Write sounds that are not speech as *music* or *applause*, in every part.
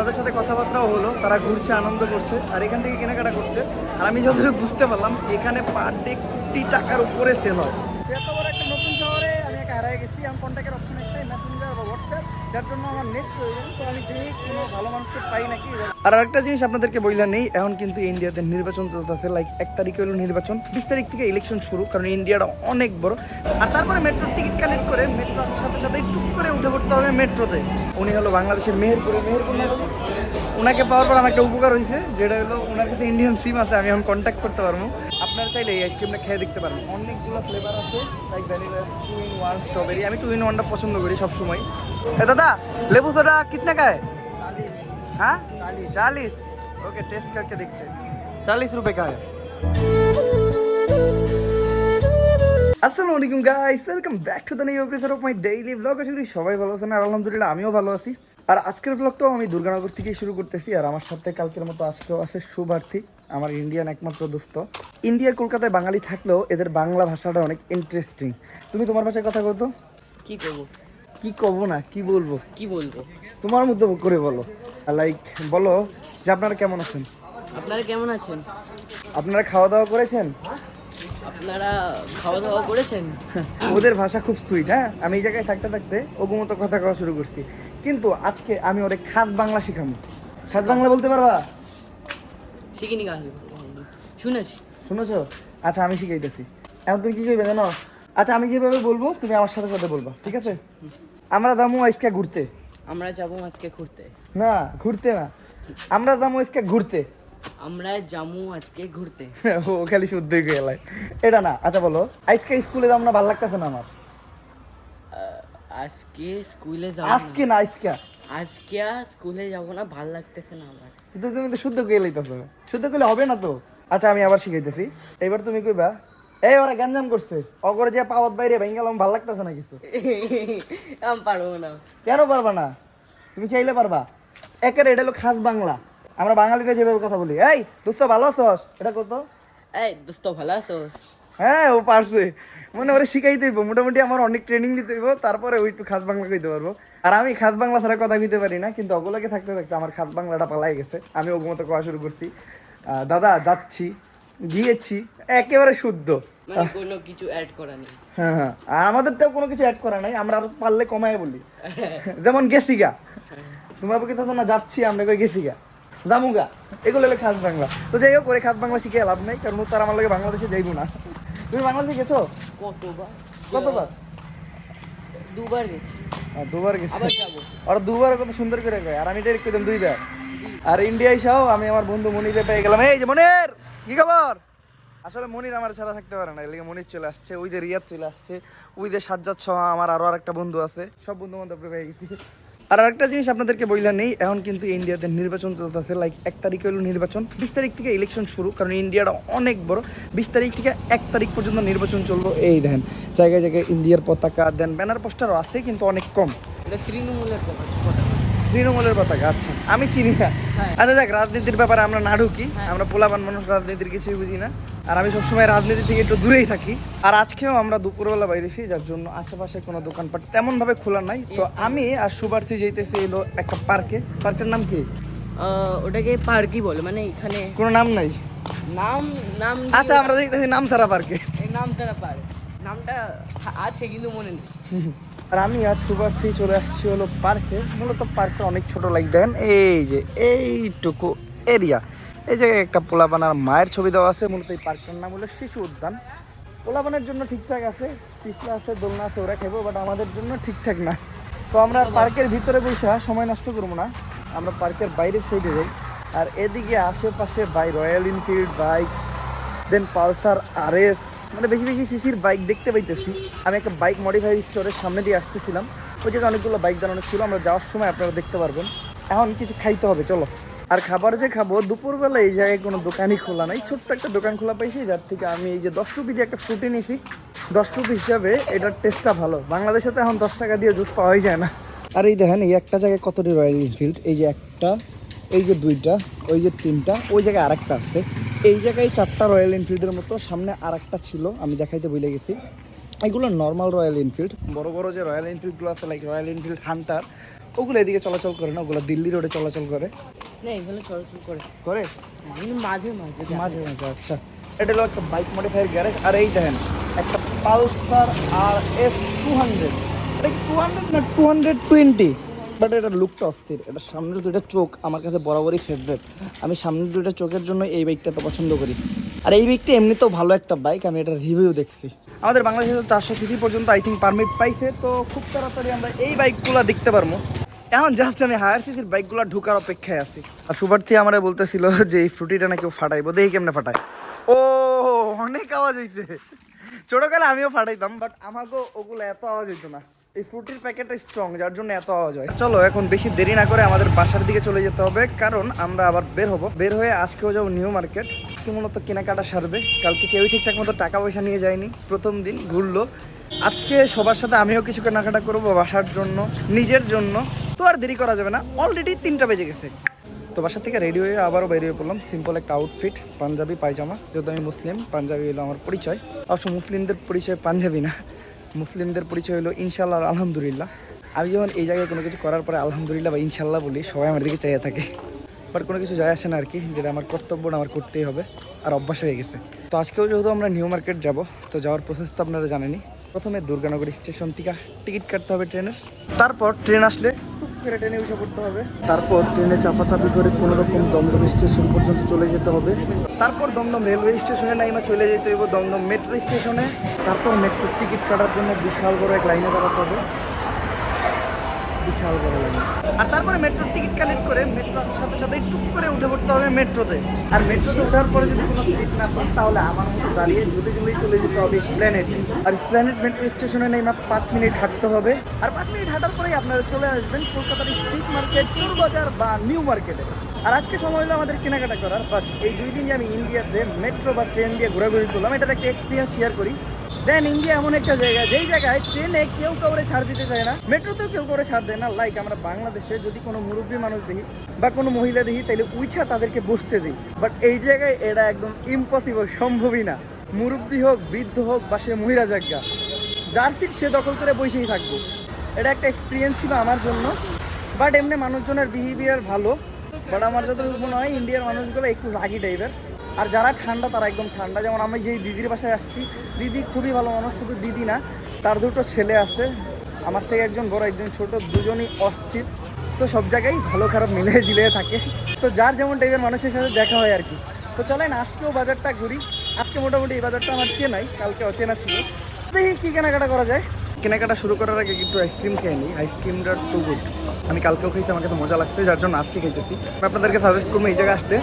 তাদের সাথে কথাবার্তাও হলো, তারা ঘুরছে, আনন্দ করছে, আর এখান থেকে কেনাকাটা করছে। আর আমি যতটুকু বুঝতে পারলাম, এখানে পার ডে কোটি টাকার উপরে সেল হয় এত বড় একটা নতুন শহরে আমি একা হারাই গেছি, আমি কন্ট্যাক্টের অপশন হোয়াটসঅ্যাপ যার জন্য আমার নেট প্রয়োজন কোনো ভালো মানুষকে পাই নাকি আর আরেকটা জিনিস আপনাদেরকে বললাম নেই, এখন কিন্তু ইন্ডিয়াতে নির্বাচন চলতেছে লাইক এক তারিখে হলো নির্বাচন, বিশ তারিখ থেকে ইলেকশন শুরু, কারণ ইন্ডিয়াটা অনেক বড়। আর তারপরে মেট্রোর টিকিট কালেক্ট করে মেট্রোর সাথে সাথে টুক করে উঠে পড়তে হবে মেট্রোতে উনি হলো বাংলাদেশের মেহেরপুরে, মেহেরপুর? ওনাকে পাওয়ার পর আমার একটা উপকার হয়েছে যেটা হলো ওনার কাছে ইন্ডিয়ান সিম আছে আমি এখন কন্ট্যাক্ট করতে পারবো আপনারা চাইলে এই আইসক্রিমটা খেয়ে দেখতে পারেন অনেকগুলো ফ্লেভার আছে like vanilla two in one strawberry আমি টু ইন ওয়ানটা পছন্দ করি সবসময় এ দাদা লেবু সোডা कितने का है हाँ चालीस ओके टेस्ट करके देखते हैं चालीस रुपए का है আসসালামু আলাইকুম guys welcome back to the new episode of my daily blog আশা করি সবাই ভালো আছেন আর আলহামদুলিল্লাহ আমিও ভালো আছি আর আজকের ব্লগটাও আমি দুর্গানগর থেকেই শুরু করতেছি আর আমার সাথে কালকের মতো আজকেও আছে শুভার্থী আমার ইন্ডিয়ান একমাত্র দোস্ত। ইন্ডিয়ার কলকাতায় বাঙালি থাকলেও এদের বাংলা ভাষাটা অনেক ইন্টারেস্টিং তুমি তোমার ভাষায় কথা বলতো? কি করব? কি কব না কি বলব? কি বলব? তোমার মতো করে বলো। লাইক বলো যে আপনারা কেমন আছেন? আপনারা কেমন আছেন? আপনারা খাওয়া দাওয়া করেছেন? আপনারা খাওয়া দাওয়া করেছেন? ওদের ভাষা খুব সুইট হ্যাঁ? আমি এই জায়গায় থাকতে থাকতে ওগো মতো কথা কওয়া শুরু করছি। কিন্তু আজকে আমি ওরে খাস বাংলা শিখাবো। খাস বাংলা বলতে পারবা? শিখিনি গা শুনেছি। শুনেছো? আচ্ছা আমি শিখাইতেছি। এখন তুমি কি করবে জানো? আচ্ছা আমি যেভাবে বলব তুমি আমার সাথে সাথে বলবা ঠিক আছে? আমরা যাব আজকে ঘুরতে। আমরা যাব আজকে ঘুরতে। না ঘুরতে না। আমরা যাব আজকে ঘুরতে। আমরা যাব আজকে ঘুরতে। *laughs* ও খালি শুদ্ধই গেলাই এটা না আচ্ছা বলো আজকে স্কুলে যাব না ভালো লাগতেছে না আমার? আজকে স্কুলে যাব আজকে না আজকে। আজকে স্কুলে যাব না ভালো লাগতেছে না আমার। কিন্তু তুমি তো শুদ্ধ কে লইতেছো। শুদ্ধ করলে হবে না তো? আচ্ছা আমি আবার শিখাইতেছি। এবার তুমি কইবা এই ওরা গ্যাঞ্জাম করছে। অগরে যে পাওয়াত বাইরে ভেঙে গেলাম ভালো লাগতেছে না কিছু? *laughs* আমি পারব না। কেন পারবা না? তুমি চাইলে পারবা। একের এটা হলো খাস বাংলা। আমরা বাঙালিরা যেভাবে কথা বলি। এই দোস্ত ভালো আছস? এটা কত? এই দোস্ত ভালো আছোস? হ্যাঁ ও পারছে। মানে ওরা শিখাইতে হইব মোটামুটি আমার অনেক ট্রেনিং দিতে হইব তারপরে ওই একটু খাস বাংলা কইতে পারব। আর আমি খাস বাংলা ছাড়া কথা কইতে পারি না কিন্তু অগলাকে থাকতে থাকতে আমার খাস বাংলাটা পালাই গেছে। আমি ওগুলো মতো কোয়া শুরু করছি। দাদা যাচ্ছি গিয়েছি একেবারে শুদ্ধ। মানে কোনো কিছু অ্যাড করা নেই। হ্যাঁ হ্যাঁ। আর আমাদেরটাও কোনো কিছু অ্যাড করা নাই আমরা আরও পারলে কমায় বলি। যেমন গেছিগা। তোমরা তো না যাচ্ছি আমরা কই গেছিগা? জামুগা। এগুলো হলো খাস বাংলা। তো যাই হোক করে খাস বাংলা শিখে লাভ নাই কারণ তার আমার লাগে বাংলাদেশে যাইবো না। তুমি বাংলাদেশে গেছো? কতবার? কতবার? দুবার গেছি। আর দুবার গেছি। আর দুবার কত সুন্দর করে কয়। আর আমি ডাইরেক্ট কইতাম দুইবার। আর ইন্ডিয়া এসেও আমি আমার বন্ধু মনিরে পেয়ে গেলাম। এই যে মনির কি খবর? আসলে মনির আমার ছাড়া থাকতে পারে না। এদিকে মনির চলে আসছে ওই যে রিয়াদ চলে আসছে ওই যে সাজ্জাদ সহ আমার আরও আরেকটা বন্ধু আছে। সব বন্ধু বান্ধব পেয়ে গেছি। আর আরেকটা জিনিস আপনাদেরকে বললাম নেই, এখন কিন্তু ইন্ডিয়াতে নির্বাচন চলতেছে লাইক এক তারিখে হলো নির্বাচন, বিশ তারিখ থেকে ইলেকশন শুরু, কারণ ইন্ডিয়াটা অনেক বড়, বিশ তারিখ থেকে এক তারিখ পর্যন্ত নির্বাচন চলবো এই দেন জায়গায় জায়গায় ইন্ডিয়ার পতাকা, দেন ব্যানার পোস্টারও আছে কিন্তু অনেক কম তৃণমূলের কথা। তৃণমূলের পতাকা আচ্ছা। আমি চিনি না। হ্যাঁ। আচ্ছা দেখ রাজনীতির ব্যাপারে আমরা না ঢুকি। আমরা পোলাপান মানুষ রাজনীতির কিছুই বুঝি না। আর আমি সবসময় রাজনীতি থেকে একটু দূরেই থাকি। আর আজকেও আমরা দুপুরবেলা বাইরেছি যার জন্য আশেপাশে কোনো দোকানপাট তেমন ভাবে খোলা নাই। তো আমি আর সুবার্থী যাইতেছি এলো একটা পার্কে। পার্কের নাম কি? ওটাকে পার্কই বলে মানে এখানে কোনো নাম নাই? নাম নাম আচ্ছা আমরা যাইতেছি নাম ছাড়া পার্কে। এই নাম তারা পারে নামটা আছে কিন্তু মনে নেই। *laughs* আর আমি আর সুভাষী চলে আসছি হলো পার্কে। মূলত পার্কটা অনেক ছোট লাইক দেন এই যে এইটুকু এরিয়া এই যে একটা পোলাপানার মায়ের ছবি দেওয়া আছে, মূলত এই পার্কটার নাম হলো শিশু উদ্যান। পোলাপানের জন্য ঠিকঠাক আছে, পিছলা আছে, দোলনা আছে, ওরা খেবো বাট আমাদের জন্য ঠিকঠাক না। তো আমরা পার্কের ভিতরে বসে সময় নষ্ট করব না। আমরা পার্কের বাইরের সাইডে যাই। আর এদিকে আশেপাশে by Royal Enfield bike then Pulsar RS মানে বেশি বেশি সিসির বাইক দেখতে পাইতেছি। আমি একটা বাইক মডিফাই স্টোরের সামনে দিয়ে আসতেছিলাম। ওই জায়গায় অনেকগুলো বাইক দাঁড়ানো ছিল, আমরা যাওয়ার সময় আপনারা দেখতে পারবেন। এখন কিছু খাইতে হবে, চলো। আর খাবার যে খাব, দুপুরবেলা এই জায়গায় কোনো দোকানই খোলা নাই। ছোট্ট একটা দোকান খোলা পাইছি, যার থেকে আমি এই যে দশ রুপি দিয়ে একটা ফ্রুটি নিয়েছি দশ রুপি হিসাবে এটার টেস্টটা ভালো। বাংলাদেশে তো এখন দশ টাকা দিয়ে জুস পাওয়াই যায় না। আর এই দেখেন, এই একটা জায়গায় কতটি রয়্যাল এনফিল্ড এই যে একটা, এই যে দুইটা, ওই যে তিনটা, ওই জায়গায় আরেকটা আছে। এই জায়গায় চারটা রয়্যাল এনফিল্ডের মতো সামনে আর একটা ছিল আমি দেখাইতে ভুলে গেছি। এগুলো নর্মাল রয়্যাল এনফিল্ড বড় বড় যে রয়্যাল এনফিল্ডগুলো আছে লাইক রয়্যাল এনফিল্ড হান্টার ওগুলো এদিকে চলাচল করে না ওগুলো দিল্লি রোডে চলাচল করে। না এগুলো চলাচল করে। করে? মাঝে মাঝে মাঝে মাঝে আচ্ছা। এটা হলো একটা বাইক মডিফায়ার গ্যারেজ আর এই দেখেন একটা Pulsar R S two hundred two hundred না টু হান্ড্রেড টোয়েন্টি বাট এটার লুকটা অস্থির। এটা সামনের দুইটা চোখ আমার কাছে বরাবরই ফেভারেট আমি সামনের দুইটা চোখের জন্য এই বাইকটা তো পছন্দ করি। আর এই বাইকটা এমনিতেও ভালো একটা বাইক আমি এটার রিভিউ দেখছি। আমাদের বাংলাদেশে তো চারশো সিসি পর্যন্ত আই থিঙ্ক পারমিট পাইছে, তো খুব তাড়াতাড়ি আমরা এই বাইকগুলো দেখতে পারব। এখন জাস্ট আমি হায়ার সিসির বাইকগুলো ঢুকার অপেক্ষায় আছি। আর সুপার্থী আমার বলতেছিল যে এই ফ্রুটিটা না কেউ ফাটাইবো। দেখি কেমনে ফাটায়। ও, অনেক আওয়াজ হইছে। ছোটকালে আমিও ফাটাইতাম বাট আমাকেও ওগুলো এত আওয়াজ হইতো না। এই ফ্রুটির প্যাকেটটা স্ট্রং যার জন্য এত আওয়াজ হয়। চলো, এখন বেশি দেরি না করে আমাদের বাসার দিকে চলে যেতে হবে, কারণ আমরা আবার বের হব। বের হয়ে আজকেও যাব নিউ মার্কেট। আজকে মূলত কেনাকাটা সারবে। কালকে কেউই ঠিকঠাক মতো টাকা পয়সা নিয়ে যায়নি। প্রথম দিন ঘুরলো। আজকে সবার সাথে আমিও কিছু কেনাকাটা করব বাসার জন্য, নিজের জন্য। তো আর দেরি করা যাবে না। অলরেডি তিনটা বেজে গেছে। তো বাসা থেকে রেডি হয়ে আবারও বেরিয়ে পড়লাম। সিম্পল একটা আউটফিট পাঞ্জাবি, পায়জামা। যেহেতু আমি মুসলিম, পাঞ্জাবি হলো আমার পরিচয়। অবশ্য মুসলিমদের পরিচয় পাঞ্জাবি না। মুসলিমদের পরিচয় হলো ইনশাল্লাহ আলহামদুলিল্লাহ। আমি যখন এই জায়গায় কোনো কিছু করার পরে আলহামদুলিল্লাহ বা ইনশাল্লাহ বলি, সবাই আমার দিকে চাইয়ে থাকে। বাট কোনো কিছু যায় আসে না আর কি যেটা আমার কর্তব্য আমার করতেই হবে, আর অভ্যাস হয়ে গেছে। তো আজকেও যেহেতু আমরা নিউ মার্কেট যাব, তো যাওয়ার প্রসেস তো আপনারা জানেনি প্রথমে দুর্গানগরী স্টেশন থেকে টিকিট কাটতে হবে ট্রেনের। তারপর ট্রেন আসলে করে ট্রেনে উঠে পড়তে হবে। তারপর ট্রেনে চাপাচাপি করে কোনো রকম দমদম স্টেশন পর্যন্ত চলে যেতে হবে। তারপর দমদম রেলওয়ে স্টেশনে নাইমা চলে যেতে হবে দমদম মেট্রো স্টেশনে। তারপর মেট্রো টিকিট কাটার জন্য বিশাল বড় এক লাইনে দাঁড়াতে হবে। বিশাল বড় লাইন আর তারপরে মেট্রোর টিকিট কালেক্ট করে মেট্রোর সাথে সাথে টুক করে উঠে পড়তে হবে মেট্রোতে। আর মেট্রোতে ওঠার পরে যদি কোনো সিট না পান, তাহলে আমার মতো দাঁড়িয়ে ঝুলে ঝুলেই চলে যেতে হবে প্ল্যানেটে। আর প্ল্যানেট মেট্রো স্টেশনে নেই মাত্র পাঁচ মিনিট হাঁটতে হবে। আর পাঁচ মিনিট হাঁটার পরেই আপনারা চলে আসবেন কলকাতার স্ট্রিট মার্কেট, চোর বাজার বা নিউ মার্কেটে। আর আজকে সময় হলো আমাদের কেনাকাটা করার বাট এই দুই দিন যে আমি ইন্ডিয়াতে মেট্রো বা ট্রেন দিয়ে ঘোরাঘুরি করলাম। এটার একটা এক্সপিরিয়েন্স শেয়ার করি। দেন ইন্ডিয়া এমন একটা জায়গা, যেই জায়গায় ট্রেনে কেউ কাউরে ছাড় দিতে চায় না, মেট্রোতেও কেউ করে ছাড় দেয় না। লাইক আমরা বাংলাদেশে যদি কোনো মুরব্বী মানুষ দেখি বা কোনো মহিলা দেখি তাহলে উইঠা তাদেরকে বসতে দিই। বাট এই জায়গায় এটা একদম ইম্পসিবল সম্ভবই না। মুরব্বী হোক, বৃদ্ধ হোক, বা সে মহিলা জায়গা যার সিট সে দখল করে বসেই থাকব। এটা একটা এক্সপিরিয়েন্স ছিল আমার জন্য। বাট এমনি মানুষজনের বিহেভিয়ার ভালো। বাট আমার যতটুকু মনে হয় ইন্ডিয়ার মানুষগুলো একটু রাগি টাইপের আর যারা ঠান্ডা, তারা একদম ঠান্ডা। যেমন আমি যেই দিদির বাসায় আসছি, দিদি খুবই ভালো মানুষ, শুধু দিদি না, তার দুটো ছেলে আছে। আমার থেকে একজন বড়, একজন ছোট, দুজনই অস্থির। তো সব জায়গায় ভালো, খারাপ মিলে জিলে থাকে। তো যার যেমন টাইপের মানুষের সাথে দেখা হয় আর কি। তো চলেন, আজকেও বাজারটা ঘুরি। আজকে মোটামুটি এই বাজারটা আমার চেনাই কালকে অচেনা ছিল। দেখি কী কেনাকাটা করা যায়। কেনাকাটা শুরু করার আগে কিন্তু আইসক্রিম খেয়ে নিই। আইসক্রিমটা টু গুড আমি কালকেও খেয়েছি আমাকে তো মজা লাগছে, যার জন্য আজকে খেতেছি আপনাদেরকে সাজেস্ট করব, এই জায়গায় আসলে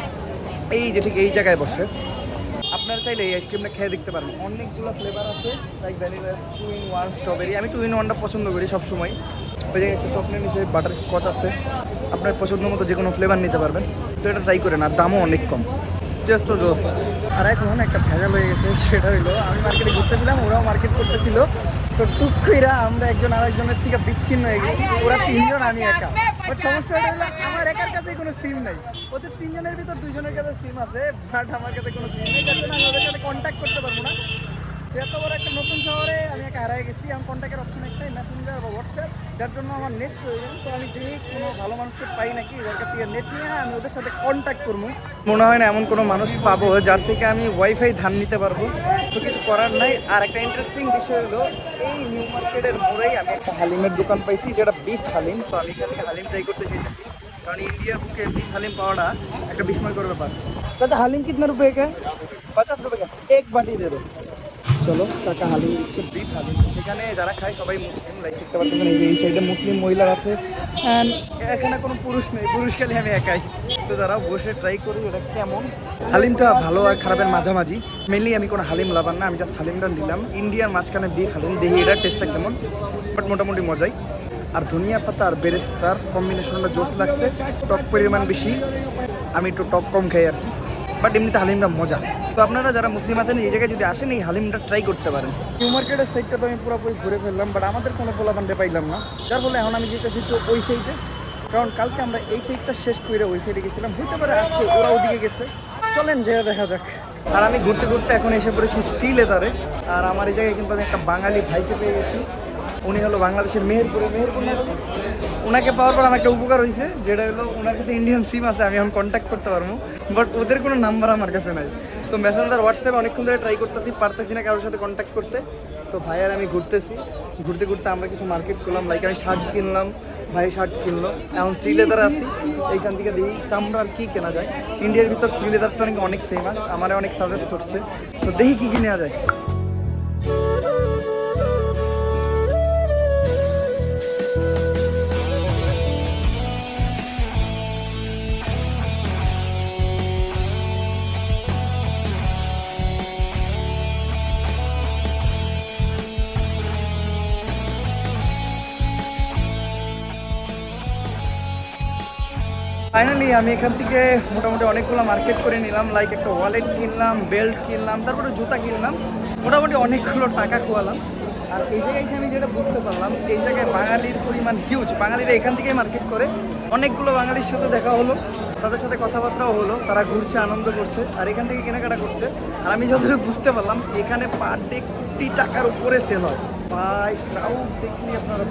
এই যে ঠিক এই জায়গায় বসে। আপনারা চাইলে এই আইসক্রিমটা খেয়ে দেখতে পারেন। অনেকগুলো ফ্লেভার আছে like vanilla two in one strawberry আমি টু ইন ওয়ানটা পছন্দ করি সবসময়। ওই জায়গায় একটু চকলেট নিচে বাটার স্কচ আছে। আপনার পছন্দ মতো যে কোনো ফ্লেভার নিতে পারবেন। তো এটা ট্রাই করেন, আর দামও অনেক কম। টেস্টও জোস আর এখন একটা ভেজাল হয়ে গেছে, সেটা হইল, আমি মার্কেটে ঘুরতে ঘুরতেছিলাম, ওরাও মার্কেট করতেছিল। তো টুক কইরা আমরা একজন আরেকজনের থেকে বিচ্ছিন্ন হয়ে গেছি, ওরা তিনজন আমি একা। বাট সমস্যাটা হলো কাছে কোনো সিম নাই। ওদের তিনজনের ভিতর দুইজনের কাছে সিম আছে বাট আমার কাছে কোনো সিম নেই। জন্য আমি ওদের সাথে কন্ট্যাক্ট করতে পারব না। এত বড় একটা নতুন শহরে আমি একা হারাই গেছি, আমি কন্ট্যাক্টের অপশন একটাই মেসেঞ্জার বা হোয়াটসঅ্যাপ যার জন্য আমার নেট প্রয়োজন। তো আমি দেখি কোনো ভালো মানুষকে পাই নাকি, যার কাছ থেকে নেট নিয়ে আমি ওদের সাথে কন্ট্যাক্ট করব। মনে হয় না এমন কোনো মানুষ পাবো যার থেকে আমি ওয়াইফাই ধান নিতে পারব। তো কিছু করার নাই। আর একটা ইন্টারেস্টিং বিষয় হলো, এই নিউ মার্কেটের মোড়েই আমি একটা হালিমের দোকান পাইছি, যেটা বিফ হালিম। তো আমি এখান হালিম ট্রাই করতে চাইতেছি কারণ ইন্ডিয়ার बुक एम হালিম পাওয়াটা একটা विस्मयकर ব্যাপার। চাচা, হালিম कितना रुपए का পঁচাশ रुपये কে? এক বাটি দে। दो চলো টাকা হালিম দিচ্ছে বিফ হালিম। এখানে যারা খায় সবাই মুসলিম লাইক দেখতে পাচ্ছেন এই সাইডে মুসলিম মহিলার আছে। অ্যান্ড এখানে কোনো পুরুষ নেই, পুরুষ খেলে আমি একাই। তো যারা বসে ট্রাই করি এটা কেমন। হালিমটা ভালো আর খারাপের মাঝামাঝি। মেনলি আমি কোনো হালিম লাভার না, আমি জাস্ট হালিমটা নিলাম। ইন্ডিয়ার মাঝখানে বিফ হালিম, দেখি এটার টেস্টটা কেমন। বাট মোটামুটি মজাই। আর ধনিয়া পাতা আর বেরেস্তার কম্বিনেশনটা জোস লাগছে টক পরিমাণ বেশি। আমি একটু টক কম খাই আর কি। বাট এমনিতে হালিমটা মজা। তো আপনারা যারা মুসলিম আছেন এই জায়গায় যদি আসেন এই হালিমটা ট্রাই করতে পারেন। নিউ মার্কেটের সাইডটা তো আমি পুরোপুরি ঘুরে ফেললাম বাট আমাদের কোনো পোলাপান্ডে পাইলাম না। যার ফলে এখন আমি যেতেছি তো ওই সাইডে কারণ কালকে আমরা এই সাইডটা শেষ করে ওই সাইডে গেছিলাম। হইতে পারে আজকে ওরা ওদিকে গেছে। চলেন যেয়ে দেখা যাক। আর আমি ঘুরতে ঘুরতে এখন এসে পড়েছি শ্রীলেদারে। আর আমার এই জায়গায় কিন্তু আমি একটা বাঙালি ভাইকে পেয়ে গেছি। উনি হলো বাংলাদেশের মেহেরপুরে মেহেরপুর না? ওনাকে পাওয়ার পর আমার একটা উপকার হয়েছে, যেটা হলো ওনার কাছে ইন্ডিয়ান সিম আছে, আমি এখন কন্ট্যাক্ট করতে পারব। বাট ওদের কোনো নাম্বার আমার কাছে নাই। তো মেসেঞ্জার হোয়াটসঅ্যাপে অনেকক্ষণ ধরে ট্রাই করতেছি, পারতেছি না কারোর সাথে কন্ট্যাক্ট করতে। তো ভাই আর আমি ঘুরতেছি। ঘুরতে ঘুরতে আমরা কিছু মার্কেট করলাম লাইক আমি শার্ট কিনলাম, ভাই শার্ট কিনলো। এখন শ্রী লেদার আছি, এইখান থেকে দেখি চামড়ার কি কেনা যায়। ইন্ডিয়ার ভিতর শ্রী লেদারটা নাকি অনেক ফেমাস আমার অনেক সাজেস্ট করছে। তো দেখি কি কি নেওয়া যায়। ফাইনালি আমি এখান থেকে মোটামুটি অনেকগুলো মার্কেট করে নিলাম লাইক একটা ওয়ালেট কিনলাম বেল্ট কিনলাম, তারপরে জুতা কিনলাম, মোটামুটি অনেকগুলো টাকা খোয়ালাম। আর এই জায়গায় আমি যেটা বুঝতে পারলাম, এই জায়গায় বাঙালির পরিমাণ হিউজ বাঙালিরা এখান থেকেই মার্কেট করে। অনেকগুলো বাঙালির সাথে দেখা হলো, তাদের সাথে কথাবার্তাও হলো, তারা ঘুরছে, আনন্দ করছে, আর এখান থেকে কেনাকাটা করছে। আর আমি যতটুকু বুঝতে পারলাম, এখানে পার ডে কোটি টাকার উপরে সেল হয়। ভাই ক্রাউড দেখলি আপনারা।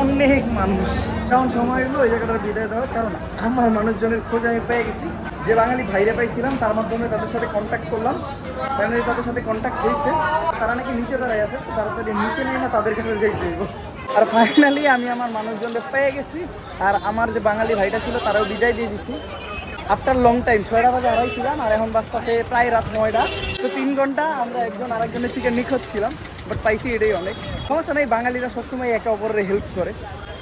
অনেক মানুষ। কারণ সময় হলো এই জায়গাটার বিদায় দেওয়ার কারণ আমার মানুষজনের খোঁজ আমি পেয়ে গেছি। যে বাঙালি ভাইরে পাইছিলাম, তার মাধ্যমে তাদের সাথে কন্ট্যাক্ট করলাম। ফাইনালি তাদের সাথে কন্ট্যাক্ট হয়েছে, তারা নাকি নিচে দাঁড়াই আছে তাড়াতাড়ি নিচে নিয়ে না তাদের কাছে যাই দেবো। আর ফাইনালি আমি আমার মানুষজনকে পেয়ে গেছি, আর আমার যে বাঙালি ভাইটা ছিল তারাও বিদায় দিয়ে দিচ্ছি আফটার লং টাইম ছয়টা বাজে আড়াই ছিলাম, আর এখন বাজটাতে প্রায় রাত নয়টা। তো তিন ঘণ্টা আমরা একজন আরেকজনের থেকে নিখোঁজ ছিলাম। বাট পাইছি এটাই অনেক। সমস্যা নেই, বাঙালিরা সবসময় একে অপরের হেল্প করে।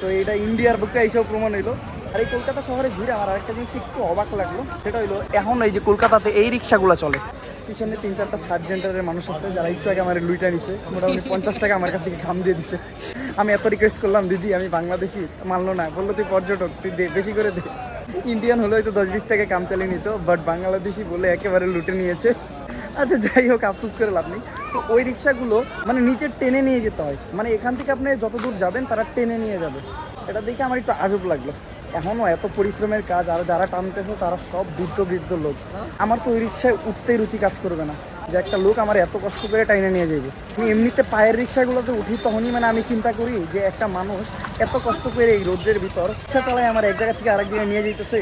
তো এটা ইন্ডিয়ার বুকে এইসব প্রমাণ হইল। আর এই কলকাতা শহরে ঘুরে আমার আরেকটা জিনিস একটু অবাক লাগল, সেটা হইল এখন এই যে কলকাতাতে এই রিক্সাগুলো চলে। পিছনে তিন চারটা থার্ড জেন্ডারের মানুষ আছে, যারা একটু আগে আমার লুইটা নিছে, মোটামুটি পঞ্চাশ টাকা আমার কাছ থেকে খাম দিয়ে দিছে। আমি এত রিকোয়েস্ট করলাম, দিদি, আমি বাংলাদেশি, মানলো না, বলল তুই পর্যটক, তুই দে, বেশি করে দে। ইন্ডিয়ান হলে হয়তো দশ বিশ টাকা কাম চালিয়ে নিত বাট বাংলাদেশি বলে একেবারে লুটে নিয়েছে। আচ্ছা যাই হোক, আফসোস করে লাভ নেই। তো ওই রিক্সাগুলো মানে নিচে টেনে নিয়ে যেতে হয়। মানে এখান থেকে আপনি যত দূর যাবেন তারা টেনে নিয়ে যাবে। এটা দেখে আমার একটু আজব লাগল। এখনও এত পরিশ্রমের কাজ, আর যারা টানতেছে তারা সব বৃদ্ধ বৃদ্ধ লোক। আমার তো ওই রিক্সায় উঠতেই রুচি কাজ করবে না। যে একটা লোক আমার এত কষ্ট করে টাইনে নিয়ে যাবে। আমি এমনিতে পায়ের রিক্সাগুলোতে উঠি তখনই মানে আমি চিন্তা করি যে একটা মানুষ এত কষ্ট করে এই রোদ্রের ভিতর রিক্সা চালায় আমার এক জায়গা থেকে আরেক জায়গায় নিয়ে যেতেছে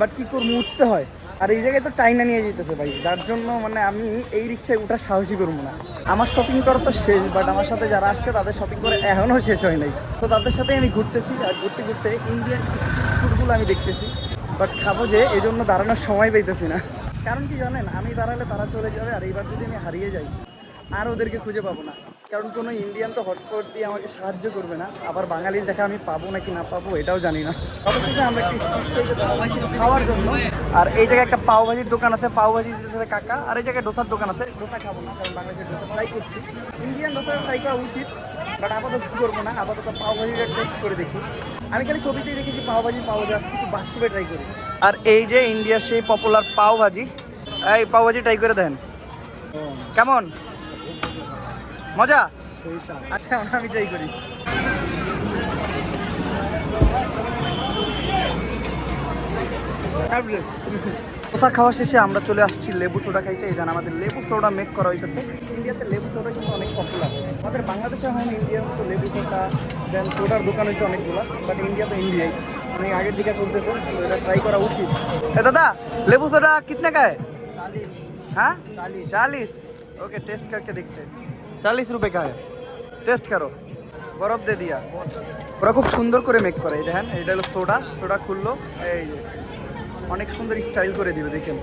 বাট কী করব? উঠতে হয়। আর এই জায়গায় তো টাইনা নিয়ে যেতেছে ভাই। যার জন্য মানে আমি এই রিক্সায় উঠার সাহসী করব না। আমার শপিং করা তো শেষ বাট আমার সাথে যারা আসছে তাদের শপিং করে এখনও শেষ হয় নাই। তো তাদের সাথে আমি ঘুরতেছি আর ঘুরতে ঘুরতে ইন্ডিয়ান ফুডগুলো আমি দেখতেছি। বাট খাব যে এই জন্য দাঁড়ানোর সময় পেতেছি না। কারণ কি জানেন, আমি দাঁড়ালে তারা চলে যাবে আর এইবার যদি আমি হারিয়ে যাই আর ওদেরকে খুঁজে পাবো না। কারণ কোনো ইন্ডিয়ান তো হটস্পট দিয়ে আমাকে সাহায্য করবে না। আবার বাঙালির দেখা আমি পাবো নাকি না পাবো এটাও জানি না। অবশেষে আমরা একটি খাওয়ার জন্য। আর এই জায়গায় একটা পাও ভাজির দোকান আছে পাও ভাজি দিতেছে কাকা। আর এই জায়গায় ডোসার দোকান আছে। ডোসা খাব না কারণ বাংলাদেশের ডোসা ট্রাই করছি। ইন্ডিয়ান ডোসা ট্রাই করা উচিত বাট আপাতত কী করব না? আপাতত পাও ভাজিটা টেস্ট করে দেখি। আমি খালি ছবিতেই দেখেছি পাও ভাজি পাও ভাজি কিন্তু বাস্তবে ট্রাই করি। আর এই যে ইন্ডিয়ার সেই পপুলার পাও ভাজি এই পাও ভাজি ট্রাই করে দেন কেমন? মজা? আচ্ছা আমি তাই করি। পোশাক খাওয়া শেষে আমরা চলে আসছি লেবু সোডা খাইতে। যান আমাদের লেবু সোডা মেক করা হইতেছে। ইন্ডিয়াতে লেবু সোডা কিন্তু অনেক পপুলার আমাদের বাংলাদেশে হয় না ইন্ডিয়ার মতো লেবু সোডা দেন সোডার দোকান হইতে অনেকগুলো বাট ইন্ডিয়া তো ইন্ডিয়াই মানে আগের দিকে চলতে তো এটা ট্রাই করা উচিত। এ দাদা লেবু সোডা কিতনে কায় হ্যাঁ? চালিশ। ওকে টেস্ট করকে দেখতে। चालीस रुपए का है টেস্ট করো বরফ দিয়ে দিয়া ওরা খুব সুন্দর করে মেক করে এই দেখেন এটা হলো সোডা সোডা খুললো এই যে অনেক সুন্দর স্টাইল করে দিবে দেখেন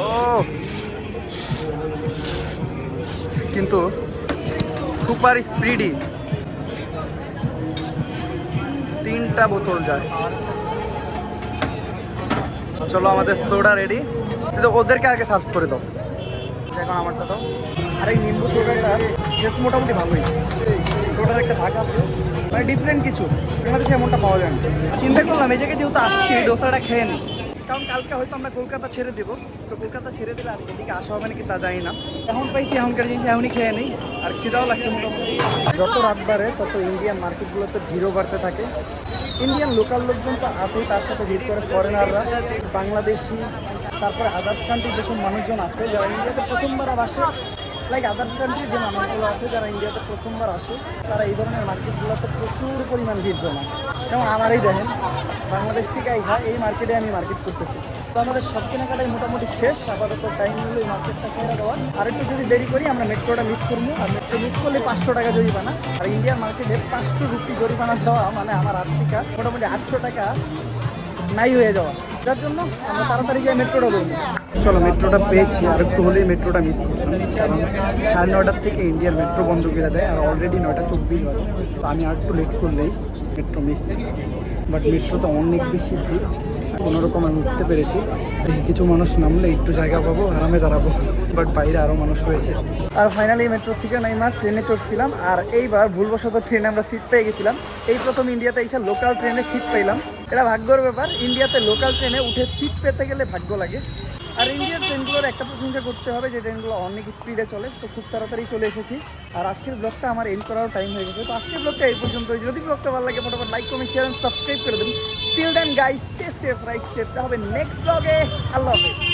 ও কিন্তু সুপার স্পিডি তিনটা বোতল যায় চলো আমাদের সোডা রেডি কিন্তু ওদেরকে আগে সার্ভ করে দাও এখন আমারটা দাও আর এই নিম্বু সোডাটা টেস্ট মোটামুটি ভালোই। সোডার একটা ভাগ আছে। মানে ডিফারেন্ট কিছু। বাংলাদেশে এমনটা পাওয়া যায় না। চিন্তা করলাম, এই জায়গায় যেহেতু আসছি ডোসাটা খেয়ে নিই কারণ কালকে হয়তো আমরা কলকাতা ছেড়ে দেবো। তো কলকাতা ছেড়ে দিলে আর এদিকে আসা হবে নাকি তা জানি না। এখন পাইছি এখনকার জিনিস এখনই খেয়ে নিই। আর খিদাও লাগছে মোটামুটি। যত রাত বাড়ে, তত ইন্ডিয়ান মার্কেটগুলোতে ভিড়ও বাড়তে থাকে। ইন্ডিয়ান লোকাল লোকজন তো আসেই, তার সাথে ভিড় করে ফরেনাররা বাংলাদেশি তারপরে আদার্স কান্ট্রির যেসব মানুষজন আছে, যারা ইন্ডিয়াতে প্রথমবার আসে লাইক আদার্স কান্ট্রি যে মানুষগুলো আছে যারা ইন্ডিয়াতে প্রথমবার আসে, তারা এই ধরনের মার্কেটগুলোতে প্রচুর পরিমাণ ভিড় জমায়। যেমন আমারই দেখেন, বাংলাদেশ থেকে আইহা এই মার্কেটে আমি মার্কেট করতেছি। তো আমাদের সব কেনাকাটাই মোটামুটি শেষ, আপাতত টাইম হলো এই মার্কেটটা ছেড়ে দেওয়ার। আর একটু যদি দেরি করি, আমরা মেট্রোটা মিস করব। আর মেট্রো মিস করলে পাঁচশো টাকা জরিমানা। আর ইন্ডিয়ার মার্কেটে পাঁচশো রুপি জরিমানা দেওয়া মানে আমার আর্থিকা। মোটামুটি আটশো টাকা নাই হয়ে যাওয়া। যার জন্য আমরা তাড়াতাড়ি গিয়ে মেট্রোটা ধরবো। চলো, মেট্রোটা পেয়েছি। আর একটু হলেই মেট্রোটা মিস করতাম কারণ সাড়ে নটার থেকে ইন্ডিয়ার মেট্রো বন্ধ করে দেয়, আর অলরেডি নয়টা চব্বিশ তো আমি আর একটু লেট করলেই মেট্রো মিস বাট মেট্রোতে অনেক বেশি ভিড়। কোনো রকম আমি উঠতে পেরেছি। কিছু মানুষ নামলে একটু জায়গা পাবো, আরামে দাঁড়াবো। বাট বাইরে আরও মানুষ রয়েছে। আর ফাইনালি মেট্রো থেকে নাইমার ট্রেনে চড়ছিলাম। আর এইবার ভুলবশত ট্রেনে আমরা সিট পেয়ে গেছিলাম। এই প্রথম ইন্ডিয়াতে এসে লোকাল ট্রেনে সিট পেলাম। এটা ভাগ্যর ব্যাপার ইন্ডিয়াতে লোকাল ট্রেনে উঠে সিট পেতে গেলে ভাগ্য লাগে। আর ইন্ডিয়ার ট্রেনগুলোর একটা প্রশংসা করতে হবে যে ট্রেনগুলো অনেক স্পিডে চলে, তো খুব তাড়াতাড়ি চলে এসেছি। আর আজকের ব্লগটা আমার এন্ড করার টাইম হয়ে গেছে। তো আজকের ব্লগটা এই পর্যন্ত যদি ব্লগটা ভালো লাগে মোটামুটি লাইক কমেন্ট শেয়ার সাবস্ক্রাইব করে দেবেন। Till then guys stay safe right safe হবে নেক্সট ব্লগে আল্লাহ হাফেজ।